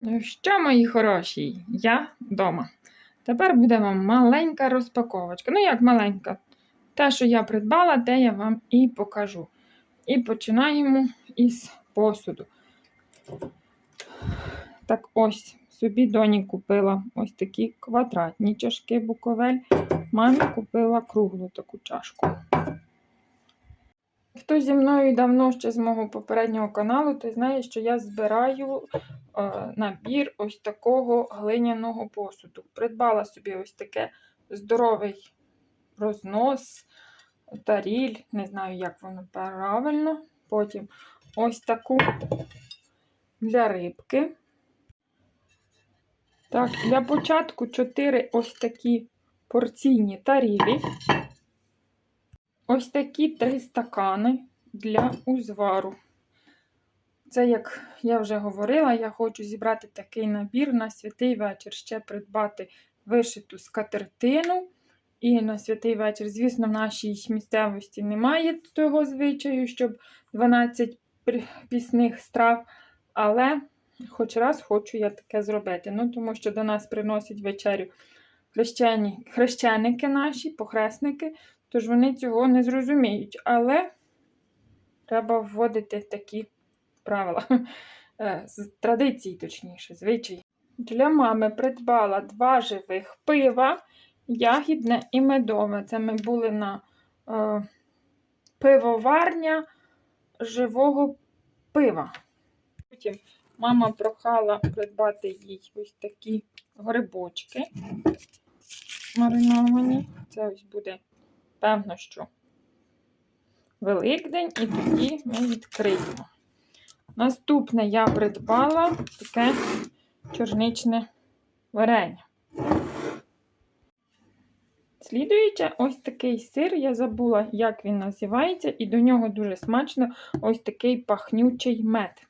Ну що, мої хороші, я вдома. Тепер буде вам маленька розпаковочка. Ну, як маленька. Те, що я придбала, те я вам і покажу. І починаємо із посуду. Так ось, собі доні купила ось такі квадратні чашки буковель. Мамі купила круглу таку чашку. Хто зі мною давно ще з мого попереднього каналу, той знає, що я збираю набір ось такого глиняного посуду. Придбала собі ось таке здоровий рознос, таріль, не знаю, як воно правильно. Потім ось таку для рибки. Так, для початку 4 ось такі порційні тарілі. Ось такі три стакани для узвару. Це, як я вже говорила, я хочу зібрати такий набір на святий вечір, ще придбати вишиту скатертину. І на святий вечір, звісно, в нашій місцевості немає того звичаю, щоб 12 пісних страв. Але хоч раз хочу я таке зробити. Ну, тому що до нас приносять вечерю хрещені, хрещеники наші, похресники. Тож вони цього не зрозуміють. Але треба вводити такі правила. Е, з традиції, точніше, звичай. Для мами придбала два живих пива, ягідне і медове. Це ми були на е, пивоварня живого пива. Потім мама прохала придбати їй ось такі грибочки мариновані. Це ось буде Певно, що Великдень, і тоді ми відкриємо. Наступне я придбала таке чорничне варення. Слідуючи, ось такий сир, я забула, як він називається, і до нього дуже смачно ось такий пахнючий мед.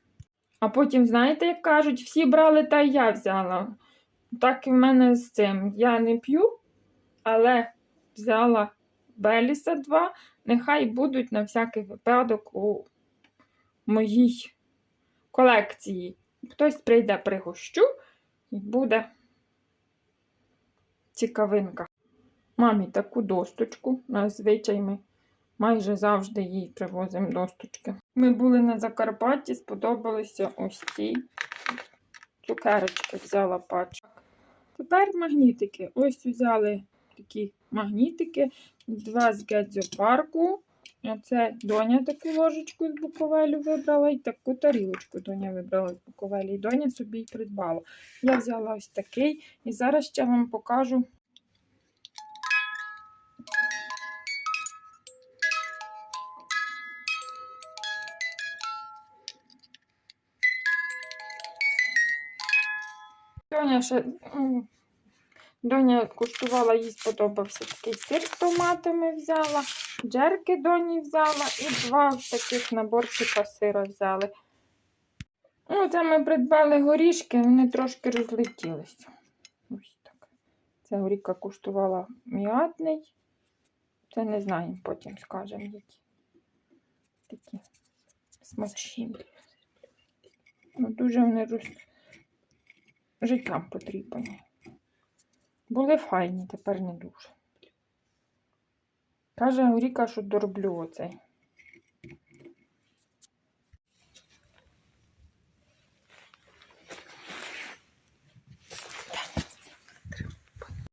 А потім, знаєте, як кажуть, всі брали, та я взяла. Так і в мене з цим. Я не п'ю, але взяла Беліса 2. Нехай будуть на всякий випадок у моїй колекції. Хтось прийде пригощу і буде цікавинка. Мамі таку досточку. Зазвичай ми майже завжди їй привозимо досточки. Ми були на Закарпатті, сподобалися ось ці цукерочки, взяла пачку. Тепер магнітики. Ось взяли такі магнітики, два з гедзопарку. Оце доня таку ложечку з буковелю вибрала, і таку тарілочку доня вибрала з буковелі. І доня собі й придбала. Я взяла ось такий, і зараз ще вам покажу. Доня ще Доня куштувала, їй сподобався такий сир з томатами взяла, джерки доні взяла і два таких наборчика сира взяли. Ну, це ми придбали горішки, вони трошки розлетілися. Ось так. Це горіка куштувала м'ятний. Це не знаємо, потім скажемо, які. Такі смачні. Ну, Дуже вони роз... життям потрібні. Були файні, тепер не дуже. Каже Горіка, що дороблю оцей.